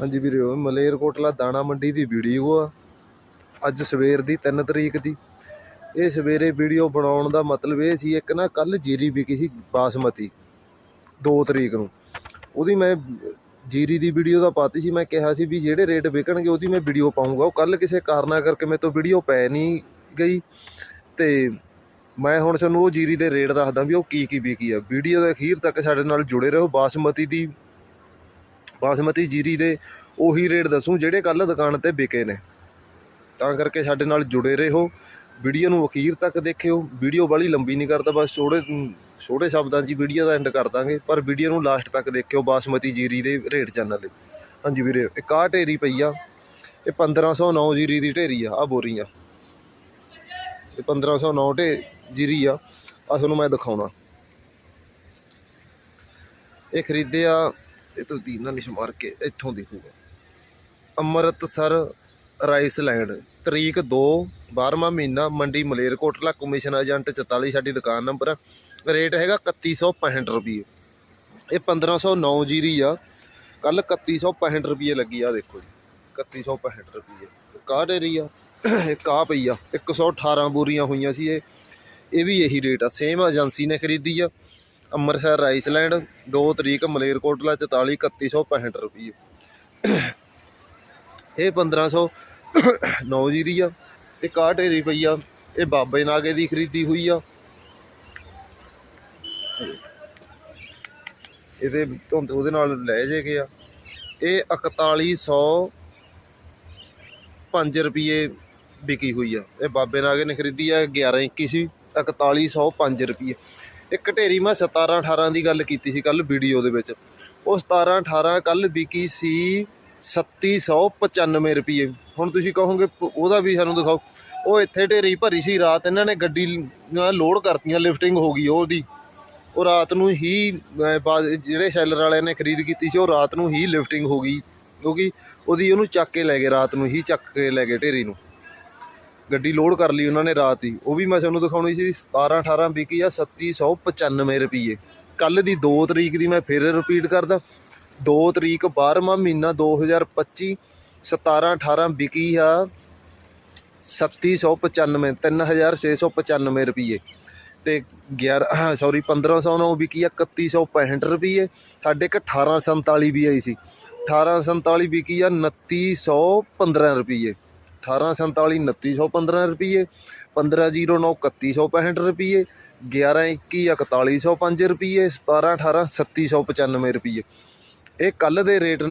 ਹਾਂਜੀ ਵੀਰੋ ਮਲੇਰਕੋਟਲਾ ਦਾਣਾ ਮੰਡੀ ਦੀ ਵੀਡੀਓ ਆ। ਅੱਜ ਸਵੇਰ ਦੀ 3 ਤਰੀਕ ਦੀ। ਇਹ ਸਵੇਰੇ ਵੀਡੀਓ ਬਣਾਉਣ ਦਾ ਮਤਲਬ ਇਹ ਸੀ, ਇੱਕ ਨਾ ਕੱਲ ਜੀਰੀ ਵਿਕੀ ਸੀ ਬਾਸਮਤੀ 2 ਤਰੀਕ ਨੂੰ। ਉਹਦੀ ਮੈਂ ਜੀਰੀ ਦੀ ਵੀਡੀਓ ਦਾ ਪਾਤੀ ਸੀ, ਮੈਂ ਕਿਹਾ ਸੀ ਵੀ ਜਿਹੜੇ ਰੇਟ ਵਿਕਣਗੇ ਉਹਦੀ ਮੈਂ ਵੀਡੀਓ ਪਾਉਂਗਾ ਉਹ ਕੱਲ ਕਿਸੇ ਕਾਰਨਾ ਕਰਕੇ ਮੇਰੇ ਤੋਂ ਵੀਡੀਓ ਪੈ ਨਹੀਂ ਗਈ। ਤੇ ਮੈਂ ਹੁਣ ਤੁਹਾਨੂੰ ਉਹ ਜੀਰੀ ਦੇ ਰੇਟ ਦੱਸਦਾ ਵੀ ਉਹ ਕੀ ਕੀ ਵਿਕੀ ਆ। ਵੀਡੀਓ ਦੇ ਅਖੀਰ ਤੱਕ ਸਾਡੇ ਨਾਲ ਜੁੜੇ ਰਹੋ। ਬਾਸਮਤੀ ਦੀ ਬਾਸਮਤੀ ਜੀਰੀ ਦੇ ਉਹੀ ਰੇਟ ਦੱਸੂ ਜਿਹੜੇ ਕੱਲ ਦੁਕਾਨ ਤੇ ਵਿਕੇ ਨੇ। ਤਾਂ ਕਰਕੇ ਸਾਡੇ ਨਾਲ ਜੁੜੇ ਰਹੋ। ਵੀਡੀਓ ਨੂੰ ਅਖੀਰ ਤੱਕ ਦੇਖਿਓ। ਵੀਡੀਓ ਬਾਲੀ ਲੰਬੀ ਨਹੀਂ ਕਰਦਾ, ਬਸ ਛੋੜੇ ਛੋਟੇ ਸ਼ਬਦਾਂ 'ਚ ਵੀਡੀਓ ਦਾ ਐਂਡ ਕਰ ਦਾਂਗੇ। ਪਰ ਵੀਡੀਓ ਨੂੰ ਲਾਸਟ ਤੱਕ ਦੇਖਿਓ ਬਾਸਮਤੀ ਜੀਰੀ ਦੇ ਰੇਟ ਚੈਨਲ ਲਈ ਹਾਂਜੀ ਵੀਰੇ, ਇੱਕ ਆਹ ਢੇਰੀ ਪਈ ਆ। ਇਹ 1509 ਜੀਰੀ ਦੀ ਢੇਰੀ ਆ ਆ। ਬੋਰੀਆਂ ਇਹ 1509 ਢੇ ਜੀਰੀ ਆ। ਆ ਤੁਹਾਨੂੰ ਮੈਂ ਦਿਖਾਉਣਾ। ਇਹ ਖਰੀਦੇ ਆ ਤੋਂ ਤੁਸੀਂ ਦਾ ਨਿਸ਼ ਮਾਰ ਕੇ ਇੱਥੋਂ ਦੇਖੂਗਾ ਅੰਮ੍ਰਿਤਸਰ ਰਾਈਸ ਲੈਂਡ ਤਰੀਕ 2 12ਵਾਂ ਮਹੀਨਾ, ਮੰਡੀ ਮਲੇਰਕੋਟਲਾ, ਕਮਿਸ਼ਨ ਏਜੰਟ 44 ਸਾਡੀ ਦੁਕਾਨ ਨੰਬਰ ਆ ਰੇਟ ਹੈਗਾ 3165 ਰੁਪਏ। ਇਹ 1509 ਜੀਰੀ ਆ। ਕੱਲ 3165 ਰੁਪਏ ਲੱਗੀ ਆ, ਦੇਖੋ ਜੀ। 3165 ਰੁਪਏ। ਕਾਹ ਡੇਰੀ ਆ? ਇਹ ਕਾਹ ਪਈ ਆ? 118 ਬੋਰੀਆਂ ਹੋਈਆਂ ਸੀ ਇਹ। ਇਹ ਵੀ ਇਹੀ ਰੇਟ ਆ। ਸੇਮ ਏਜੰਸੀ ਨੇ ਖਰੀਦੀ ਆ। ਅੰਮ੍ਰਿਤਸਰ ਰਾਈਸਲੈਂਡ 2 ਤਰੀਕ ਮਲੇਰਕੋਟਲਾ 44 3165 ਰੁਪਏ। ਇਹ 1509 ਜੀਰੀ ਆ ਤੇ ਕਾਹ ਢੇਰੀ ਪਈ ਇਹ ਬਾਬੇ ਨਾਗੇ ਦੀ ਖਰੀਦੀ ਹੋਈ ਆ। ਇਹਦੇ ਧੁੰਦ ਉਹਦੇ ਨਾਲ ਲੈ ਜੇ ਗਿਆ ਇਹ 4105 ਰੁਪਏ ਵਿਕੀ ਹੋਈ ਆ। ਇਹ ਬਾਬੇ ਨਾਗੇ ਨੇ ਖਰੀਦੀ ਆ 11 21 ਸੀ 4105 ਰੁਪਏ। ਇੱਕ ਢੇਰੀ ਮੈਂ 17 18 ਦੀ ਗੱਲ ਕੀਤੀ ਸੀ ਕੱਲ ਵੀਡੀਓ ਦੇ ਵਿੱਚ। ਉਹ 17 18 ਕੱਲ ਵਿਕੀ ਸੀ 3795 ਰੁਪਏ ਹੁਣ ਤੁਸੀਂ ਕਹੋਗੇ ਪ- ਉਹਦਾ ਵੀ ਸਾਨੂੰ ਦਿਖਾਓ। ਉਹ ਇੱਥੇ ਢੇਰੀ ਭਰੀ ਸੀ ਰਾਤ ਇਹਨਾਂ ਨੇ ਗੱਡੀ ਨਾਲ ਲੋਡ ਕਰਤੀਆਂ ਲਿਫਟਿੰਗ ਹੋ ਗਈ ਉਹਦੀ। ਉਹ ਰਾਤ ਨੂੰ ਹੀ ਅਹ, ਜਿਹੜੇ ਸ਼ੈਲਰ ਵਾਲਿਆਂ ਨੇ ਖਰੀਦ ਕੀਤੀ ਸੀ ਉਹ ਰਾਤ ਨੂੰ ਹੀ ਲਿਫਟਿੰਗ ਹੋ ਗਈ। ਕਿਉਂਕਿ ਉਹਦੀ ਉਹਨੂੰ ਚੱਕ ਕੇ ਲੈ ਗਏ ਰਾਤ ਨੂੰ ਹੀ ਚੱਕ ਕੇ ਲੈ ਗਏ ਢੇਰੀ ਨੂੰ। ਗੱਡੀ ਲੋਡ ਕਰ ਲਈ ਉਹਨਾਂ ਨੇ ਰਾਤ ਹੀ। ਉਹ ਵੀ ਮੈਂ ਤੁਹਾਨੂੰ ਦਿਖਾਉਣੀ ਸੀ 17 18 ਵਿਕੀ ਆ 3795 ਰੁਪਏ ਕੱਲ ਦੀ 2 ਤਰੀਕ ਦੀ ਮੈਂ ਫਿਰ ਰਿਪੀਟ ਕਰਦਾ। 2 ਤਰੀਕ 12ਵਾਂ ਮਹੀਨਾ 2025 17 18 ਵਿਕੀ ਆ 3795 3695 ਰੁਪਏ ਤੇ 11 ਸੌਰੀ 1509 ਵਿਕੀ ਆ 3165 ਰੁਪਏ ਸਾਡੇ ਇੱਕ 1847 ਵੀ ਆਈ ਸੀ। 1847 ਵਿਕੀ ਆ 2915 ਰੁਪਏ 1847 2915 ਰੁਪਏ 1509 3165 ਰੁਪਏ 1121 4105 ਰੁਪਏ 17 18 3795 ਰੁਪਏ ਇਹ ਕੱਲ ਦੇ ਰੇਟ